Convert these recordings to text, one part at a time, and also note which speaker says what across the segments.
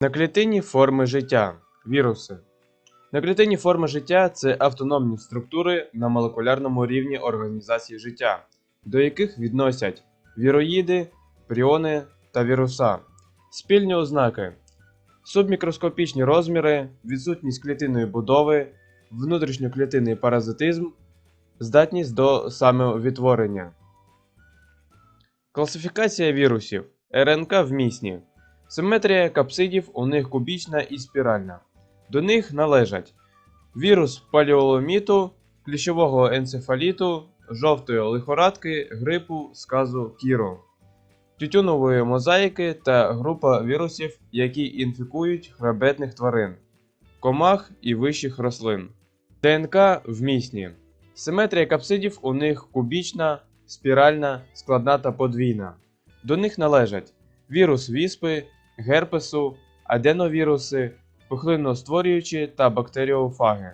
Speaker 1: Наклітинні форми життя. Віруси. Наклітинні форми життя це автономні структури на молекулярному рівні організації життя, до яких відносять віроїди, пріони та віруса. Спільні ознаки: субмікроскопічні розміри, відсутність клітинної будови, внутрішньоклітинний паразитизм, здатність до самовідтворення. Класифікація вірусів. РНК вмісні. Симетрія капсидів у них кубічна і спіральна. До них належать вірус паліоломіту, кліщового енцефаліту, жовтої лихорадки, грипу, сказу кіру, тютюнової мозаїки та група вірусів, які інфікують хребетних тварин, комах і вищих рослин. ДНК вмісні. Симетрія капсидів у них кубічна, спіральна, складна та подвійна. До них належать вірус віспи, герпесу, аденовіруси, пухлинностворюючі та бактеріофаги.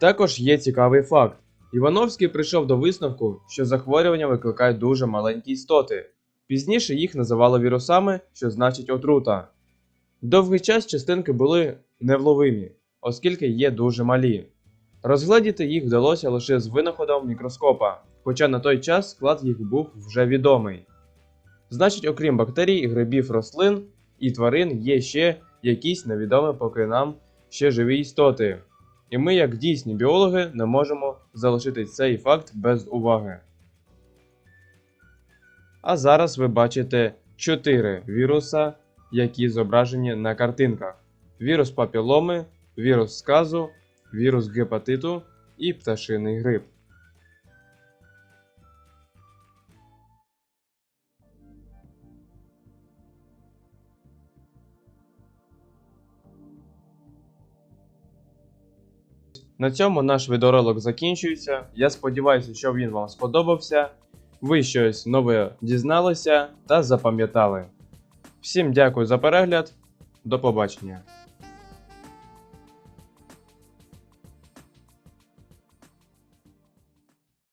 Speaker 1: Також є цікавий факт. Івановський прийшов до висновку, що захворювання викликають дуже маленькі істоти. Пізніше їх називали вірусами, що значить отрута. Довгий час частинки були невловимі, оскільки є дуже малі. Розгледіти їх вдалося лише з винаходом мікроскопа, хоча на той час склад їх був вже відомий. Значить, окрім бактерій, грибів, рослин і тварин є ще якісь невідомі поки нам ще живі істоти. І ми, як дійсні біологи, не можемо залишити цей факт без уваги. А зараз ви бачите 4 віруса, які зображені на картинках: вірус папіломи, вірус сказу, вірус гепатиту і пташиний грип. На цьому наш відеоролик закінчується. Я сподіваюся, що він вам сподобався. Ви щось нове дізналися та запам'ятали. Всім дякую за перегляд. До побачення.